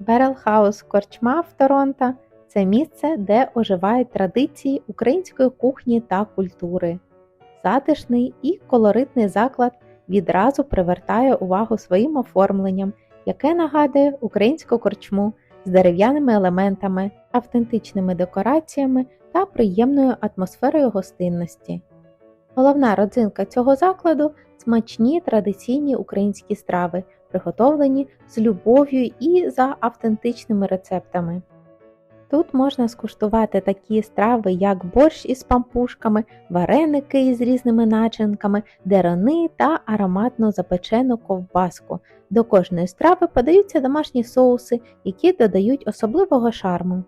Берел Хаус Корчма в Торонто це місце, де оживають традиції української кухні та культури. Затишний і колоритний заклад відразу привертає увагу своїм оформленням, яке нагадує українську корчму з дерев'яними елементами, автентичними декораціями та приємною атмосферою гостинності. Головна родзинка цього закладу смачні традиційні українські страви, приготовлені з любов'ю і за автентичними рецептами. Тут можна скуштувати такі страви, як борщ із пампушками, вареники із різними начинками, дерони та ароматно запечену ковбаску. До кожної страви подаються домашні соуси, які додають особливого шарму.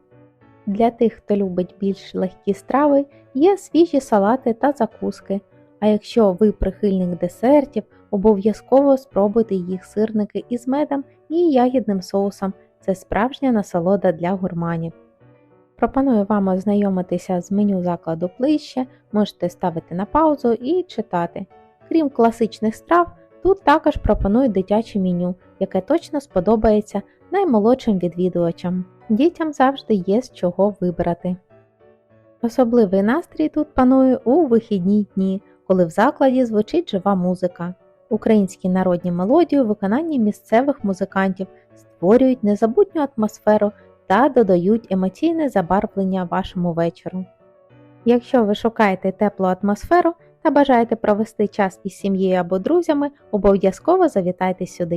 Для тих, хто любить більш легкі страви, є свіжі салати та закуски. А якщо ви прихильник десертів, обов'язково спробуйте їх сирники із медом і ягідним соусом. Це справжня насолода для гурманів. Пропоную вам ознайомитися з меню закладу ближче, можете ставити на паузу і читати. Крім класичних страв, тут також пропонують дитяче меню, яке точно сподобається наймолодшим відвідувачам. Дітям завжди є з чого вибрати. Особливий настрій тут панує у вихідні дні, коли в закладі звучить жива музика. Українські народні мелодії у виконанні місцевих музикантів створюють незабутню атмосферу та додають емоційне забарвлення вашому вечору. Якщо ви шукаєте теплу атмосферу та бажаєте провести час із сім'єю або друзями, обов'язково завітайте сюди.